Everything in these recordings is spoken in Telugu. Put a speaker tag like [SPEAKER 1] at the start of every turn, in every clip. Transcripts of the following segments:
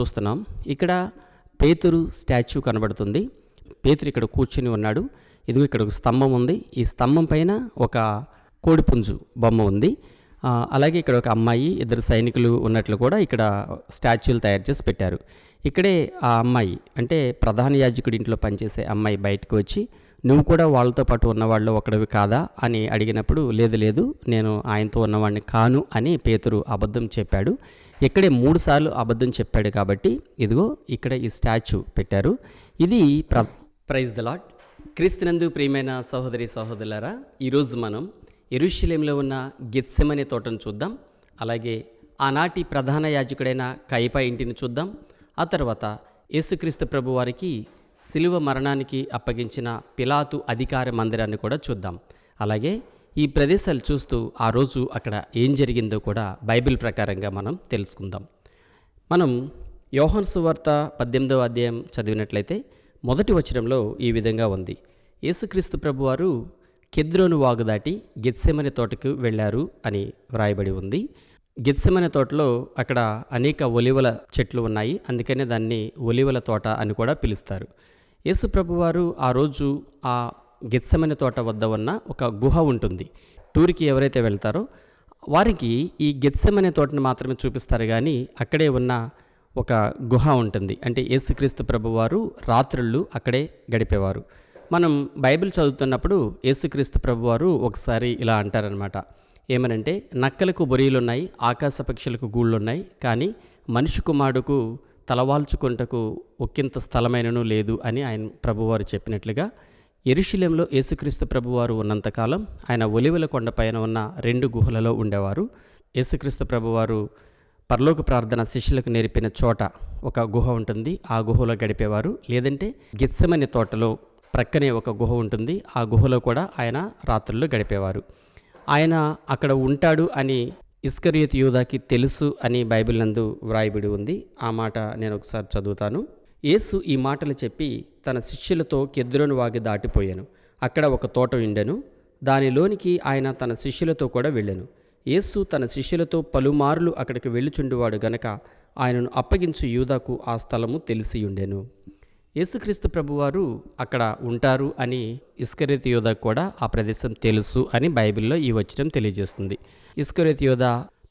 [SPEAKER 1] చూస్తున్నాం. ఇక్కడ పేతురు స్టాచ్యూ కనబడుతుంది. పేతురు ఇక్కడ కూర్చుని ఉన్నాడు. ఇదిగో ఇక్కడ ఒక స్తంభం ఉంది. ఈ స్తంభం పైన ఒక కోడిపుంజు బొమ్మ ఉంది. అలాగే ఇక్కడ ఒక అమ్మాయి ఇద్దరు సైనికులు ఉన్నట్లు కూడా ఇక్కడ స్టాచ్యూలు తయారు చేసి పెట్టారు. ఇక్కడే ఆ అమ్మాయి అంటే ప్రధాన యాజకుడి ఇంట్లో పనిచేసే అమ్మాయి బయటకు వచ్చి నువ్వు కూడా వాళ్ళతో పాటు ఉన్నవాళ్ళు ఒకడివి కాదా అని అడిగినప్పుడు లేదు లేదు నేను ఆయనతో ఉన్నవాడిని కాను అని పేతురు అబద్ధం చెప్పాడు. ఇక్కడే మూడుసార్లు అబద్ధం చెప్పాడు కాబట్టి ఇదిగో ఇక్కడ ఈ స్టాచ్యూ పెట్టారు. ఇది ప్ర ప్రైజ్ ద లాట్ క్రీస్తునందు ప్రియమైన సహోదరి సహోదరులరా ఈరోజు మనం ఎరుషలేంలో ఉన్న గెత్సెమనే తోటను చూద్దాం. అలాగే ఆనాటి ప్రధాన యాజకుడైన కైపా ఇంటిని చూద్దాం. ఆ తర్వాత యేసుక్రీస్తు ప్రభువారికి శిలువ మరణానికి అప్పగించిన పిలాతు అధికార మందిరాన్ని కూడా చూద్దాం. అలాగే ఈ ప్రదేశాలు చూస్తూ ఆ రోజు అక్కడ ఏం జరిగిందో కూడా బైబిల్ ప్రకారంగా మనం తెలుసుకుందాం. మనం యోహన్ సువార్త పద్దెనిమిదవ అధ్యాయం చదివినట్లయితే మొదటి వచనంలో ఈ విధంగా ఉంది. యేసుక్రీస్తు ప్రభువారు కెద్రోను వాగు దాటి గెత్సెమని తోటకు వెళ్ళారు అని వ్రాయబడి ఉంది. గిత్సమనే తోటలో అక్కడ అనేక ఒలివల చెట్లు ఉన్నాయి. అందుకనే దాన్ని ఒలివల తోట అని కూడా పిలుస్తారు. యేసుప్రభువారు ఆ రోజు ఆ గెత్సెమనే తోట వద్ద ఉన్న ఒక గుహ ఉంటుంది. టూర్కి ఎవరైతే వెళ్తారో వారికి ఈ గెత్సెమనే తోటను మాత్రమే చూపిస్తారు. కానీ అక్కడే ఉన్న ఒక గుహ ఉంటుంది. అంటే యేసుక్రీస్తు ప్రభువారు రాత్రుళ్ళు అక్కడే గడిపేవారు. మనం బైబిల్ చదువుతున్నప్పుడు యేసుక్రీస్తు ప్రభువారు ఒకసారి ఇలా అంటారనమాట ఏమనంటే నక్కలకు బొరియలున్నాయి ఆకాశ పక్షులకు గూళ్ళున్నాయి కానీ మనిషి కుమారుడుకు తలవాల్చుకుంటకు ఒక్కింత స్థలమైనను లేదు అని ఆయన ప్రభువారు చెప్పినట్లుగా ఎరుషులెంలో యేసుక్రీస్తు ప్రభువారు ఉన్నంతకాలం ఆయన ఒలివల కొండపైన ఉన్న రెండు గుహలలో ఉండేవారు. యేసుక్రీస్తు ప్రభువారు పరలోక ప్రార్థన శిష్యులకు నేర్పిన చోట ఒక గుహ ఉంటుంది ఆ గుహలో గడిపేవారు. లేదంటే గిత్సమని తోటలో ప్రక్కనే ఒక గుహ ఉంటుంది ఆ గుహలో కూడా ఆయన రాత్రుల్లో గడిపేవారు. ఆయన అక్కడ ఉంటాడు అని ఇస్కరియత్ యూదాకి తెలుసు అని బైబిల్ నందు వ్రాయబడి ఉంది. ఆ మాట నేను ఒకసారి చదువుతాను. యేసు ఈ మాటలు చెప్పి తన శిష్యులతో కెద్దులను వాగి దాటిపోయాను. అక్కడ ఒక తోట ఉండెను. దానిలోనికి ఆయన తన శిష్యులతో కూడా వెళ్ళాను. యేసు తన శిష్యులతో పలుమార్లు అక్కడికి వెళ్ళుచుండువాడు గనక ఆయనను అప్పగించు యూదాకు ఆ స్థలము తెలిసి ఉండెను. యేసుక్రీస్తు ప్రభువారు అక్కడ ఉంటారు అని ఇస్కరేత్ యోధ కూడా ఆ ప్రదేశం తెలుసు అని బైబిల్లో ఈ వచనం తెలియజేస్తుంది. ఇస్కరేత్ యోధ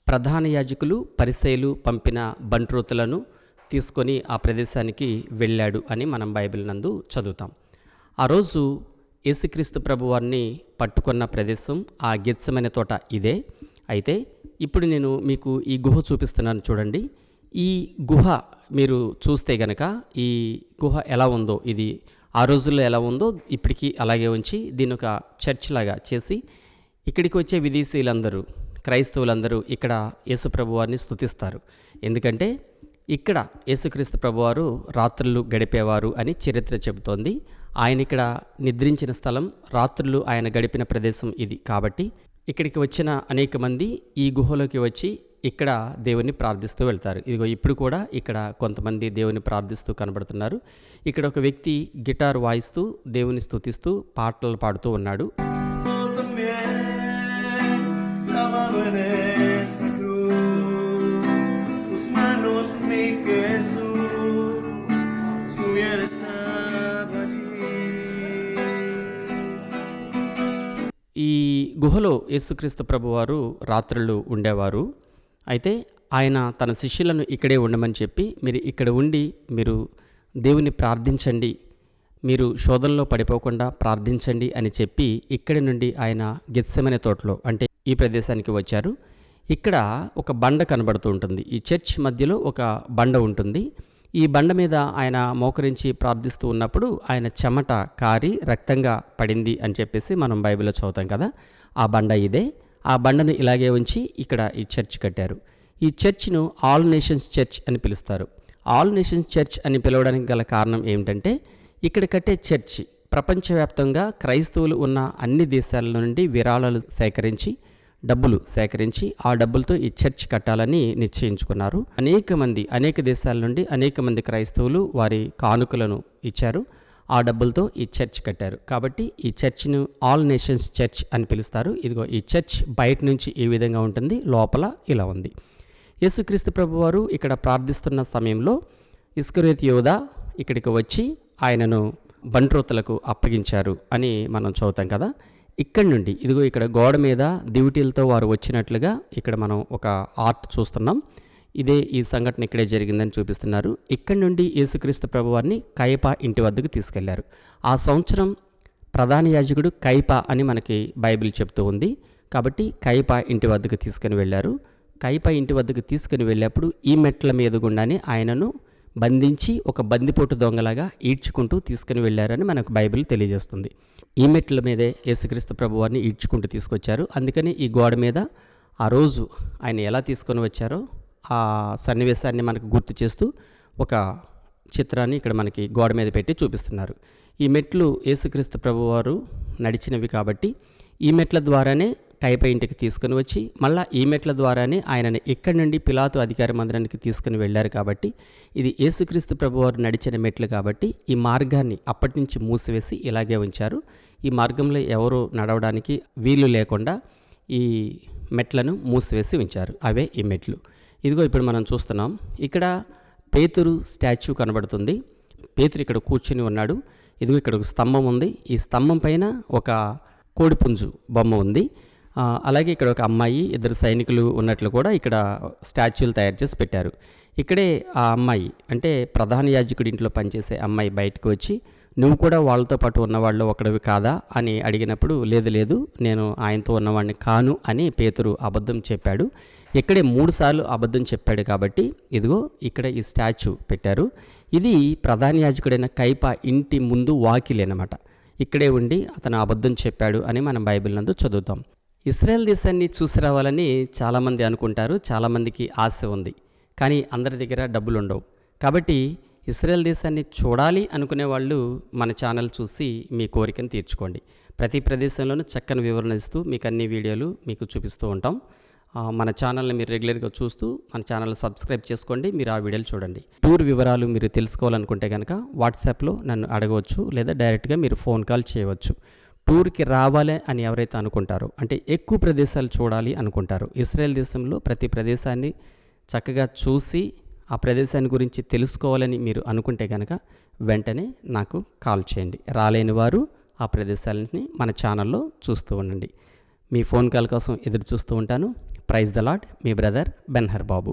[SPEAKER 1] ప్రధాన యాజకులు పరిసైలు పంపిన బంట్రోతులను తీసుకొని ఆ ప్రదేశానికి వెళ్ళాడు అని మనం బైబిల్ నందు చదువుతాం. ఆ రోజు యేసుక్రీస్తు ప్రభువారిని పట్టుకున్న ప్రదేశం ఆ గెత్సమైన తోట ఇదే. అయితే ఇప్పుడు నేను మీకు ఈ గుహ చూపిస్తున్నాను చూడండి. ఈ గుహ మీరు చూస్తే గనక ఈ గుహ ఎలా ఉందో ఇది ఆ రోజుల్లో ఎలా ఉందో ఇప్పటికీ అలాగే ఉంచి దీని ఒక చర్చ్ లాగా చేసి ఇక్కడికి వచ్చే విదేశీయులందరూ క్రైస్తవులందరూ ఇక్కడ యేసుప్రభు వారిని స్తుతిస్తారు. ఎందుకంటే ఇక్కడ యేసుక్రీస్తు ప్రభువారు రాత్రులు గడిపేవారు అని చరిత్ర చెబుతోంది. ఆయన ఇక్కడ నిద్రించిన స్థలం రాత్రులు ఆయన గడిపిన ప్రదేశం ఇది. కాబట్టి ఇక్కడికి వచ్చిన అనేక మంది ఈ గుహలోకి వచ్చి ఇక్కడ దేవుని ప్రార్థిస్తూ వెళ్తారు. ఇదిగో ఇప్పుడు కూడా ఇక్కడ కొంతమంది దేవుని ప్రార్థిస్తూ కనబడుతున్నారు. ఇక్కడ ఒక వ్యక్తి గిటార్ వాయిస్తూ దేవుని స్తుతిస్తూ పాటలు పాడుతూ ఉన్నాడు. ఈ గుహలో యేసుక్రీస్తు ప్రభువారు రాత్రులు ఉండేవారు. అయితే ఆయన తన శిష్యులను ఇక్కడే ఉండమని చెప్పి మీరు ఇక్కడ ఉండి మీరు దేవుని ప్రార్థించండి మీరు శోధనలో పడిపోకుండా ప్రార్థించండి అని చెప్పి ఇక్కడి నుండి ఆయన గెత్సెమనే తోటలో అంటే ఈ ప్రదేశానికి వచ్చారు. ఇక్కడ ఒక బండ కనబడుతూ ఉంటుంది. ఈ చర్చ్ మధ్యలో ఒక బండ ఉంటుంది. ఈ బండ మీద ఆయన మోకరించి ప్రార్థిస్తూ ఉన్నప్పుడు ఆయన చెమట కారి రక్తంగా పడింది అని చెప్పేసి మనం బైబిల్లో చదువుతాం కదా. ఆ బండ ఇదే. ఆ బండను ఇలాగే ఉంచి ఇక్కడ ఈ చర్చ్ కట్టారు. ఈ చర్చ్ను ఆల్ నేషన్స్ చర్చ్ అని పిలుస్తారు. ఆల్ నేషన్స్ చర్చ్ అని పిలవడానికి గల కారణం ఏమిటంటే ఇక్కడ కట్టే చర్చ్ ప్రపంచవ్యాప్తంగా క్రైస్తవులు ఉన్న అన్ని దేశాల నుండి విరాళాలు సేకరించి డబ్బులు సేకరించి ఆ డబ్బులతో ఈ చర్చ్ కట్టాలని నిశ్చయించుకున్నారు. అనేక మంది అనేక దేశాల నుండి అనేక మంది క్రైస్తవులు వారి కానుకలను ఇచ్చారు. ఆ డబ్బులతో ఈ చర్చ్ కట్టారు. కాబట్టి ఈ చర్చ్ను ఆల్ నేషన్స్ చర్చ్ అని పిలుస్తారు. ఇదిగో ఈ చర్చ్ బయట నుంచి ఈ విధంగా ఉంటుంది లోపల ఇలా ఉంది. యేసుక్రీస్తు ప్రభువారు ఇక్కడ ప్రార్థిస్తున్న సమయంలో ఇస్కరేత్ యోధ ఇక్కడికి వచ్చి ఆయనను బంట్రోతులకు అప్పగించారు అని మనం చదువుతాం కదా. ఇక్కడి నుండి ఇదిగో ఇక్కడ గోడ మీద దివిటీలతో వారు వచ్చినట్లుగా ఇక్కడ మనం ఒక ఆర్ట్ చూస్తున్నాం. ఇదే ఈ సంఘటన ఇక్కడే జరిగిందని చూపిస్తున్నారు. ఇక్కడి నుండి యేసుక్రీస్తు ప్రభువారిని కయప ఇంటి వద్దకు తీసుకెళ్ళారు. ఆ సంవత్సరం ప్రధాన యాజకుడు కైప అని మనకి బైబిల్ చెప్తూ ఉంది. కాబట్టి కైప ఇంటి వద్దకు తీసుకుని వెళ్ళారు. కైప ఇంటి వద్దకు తీసుకుని వెళ్ళేప్పుడు ఈ మెట్ల మీద గుండానే ఆయనను బంధించి ఒక బందిపోటు దొంగలాగా ఈడ్చుకుంటూ తీసుకుని వెళ్ళారని మనకు బైబిల్ తెలియజేస్తుంది. ఈ మెట్ల మీదే యేసుక్రీస్తు ప్రభువారిని ఈడ్చుకుంటూ తీసుకొచ్చారు. అందుకని ఈ గోడ మీద ఆ రోజు ఆయన ఎలా తీసుకొని వచ్చారో ఆ సన్నివేశాన్ని మనకు గుర్తు చేస్తూ ఒక చిత్రాన్ని ఇక్కడ మనకి గోడ మీద పెట్టి చూపిస్తున్నారు. ఈ మెట్లు యేసుక్రీస్తు ప్రభువారు నడిచినవి కాబట్టి ఈ మెట్ల ద్వారానే కైప ఇంటికి తీసుకుని వచ్చి మళ్ళా ఈ మెట్ల ద్వారానే ఆయనని ఇక్కడి నుండి పిలాతు అధికార మందిరానికి తీసుకుని వెళ్ళారు కాబట్టి ఇది యేసుక్రీస్తు ప్రభువారు నడిచిన మెట్లు కాబట్టి ఈ మార్గాన్ని అప్పటి నుంచి మూసివేసి ఇలాగే ఉంచారు. ఈ మార్గంలో ఎవరు నడవడానికి వీలు లేకుండా ఈ మెట్లను మూసివేసి ఉంచారు. అవే ఈ మెట్లు. ఇదిగో ఇప్పుడు మనం చూస్తున్నాం. ఇక్కడ పేతురు స్టాచ్యూ కనబడుతుంది. పేతురు ఇక్కడ కూర్చుని ఉన్నాడు. ఇదిగో ఇక్కడ ఒక స్తంభం ఉంది. ఈ స్తంభం పైన ఒక కోడిపుంజు బొమ్మ ఉంది. అలాగే ఇక్కడ ఒక అమ్మాయి ఇద్దరు సైనికులు ఉన్నట్లు కూడా ఇక్కడ స్టాచ్యూలు తయారు చేసి పెట్టారు. ఇక్కడే ఆ అమ్మాయి అంటే ప్రధాన యాజకుడి ఇంట్లో పనిచేసే అమ్మాయి బయటకు వచ్చి నువ్వు కూడా వాళ్ళతో పాటు ఉన్నవాళ్ళు ఒకడివి కాదా? అని అడిగినప్పుడు లేదు లేదు నేను ఆయనతో ఉన్నవాడిని కాను అని పేతురు అబద్ధం చెప్పాడు. ఇక్కడే మూడు సార్లు అబద్ధం చెప్పాడు కాబట్టి ఇదిగో ఇక్కడ ఈ స్టాచ్యూ పెట్టారు. ఇది ప్రధాన యాజకుడైన కైప ఇంటి ముందు వాకిలి అనమాట ఇక్కడే ఉండి అతను అబద్ధం చెప్పాడు అని మనం బైబిల్ నందు చదువుతాం. ఇస్రాయల్ దేశాన్ని చూసి రావాలని చాలామంది అనుకుంటారు చాలామందికి ఆశ ఉంది. కానీ అందరి దగ్గర డబ్బులు ఉండవు. కాబట్టి ఇస్రాయల్ దేశాన్ని చూడాలి అనుకునే వాళ్ళు మన ఛానల్ చూసి మీ కోరికను తీర్చుకోండి. ప్రతి ప్రదేశంలోనూ చక్కని వివరణ ఇస్తూ మీకు అన్ని వీడియోలు మీకు చూపిస్తూ ఉంటాం. మన ఛానల్ని మీరు రెగ్యులర్గా చూస్తూ మన ఛానల్ సబ్స్క్రైబ్ చేసుకోండి. మీరు ఆ వీడియోలు చూడండి. టూర్ వివరాలు మీరు తెలుసుకోవాలనుకుంటే కనుక వాట్సాప్లో నన్ను అడగవచ్చు లేదా డైరెక్ట్గా మీరు ఫోన్ కాల్ చేయవచ్చు. టూర్కి రావాలి అని ఎవరైతే అనుకుంటారో అంటే ఎక్కువ ప్రదేశాలు చూడాలి అనుకుంటారు ఇస్రాయెల్ దేశంలో ప్రతి ప్రదేశాన్ని చక్కగా చూసి ఆ ప్రదేశాన్ని గురించి తెలుసుకోవాలని మీరు అనుకుంటే కనుక వెంటనే నాకు కాల్ చేయండి. రాలేని వారు ఆ ప్రదేశాలని మన ఛానల్లో చూస్తూ ఉండండి. మీ ఫోన్ కాల్ కోసం ఎదురు చూస్తూ ఉంటాను. ప్రైజ్ ద లాడ్ మీ బ్రదర్ బెన్హర్ బాబు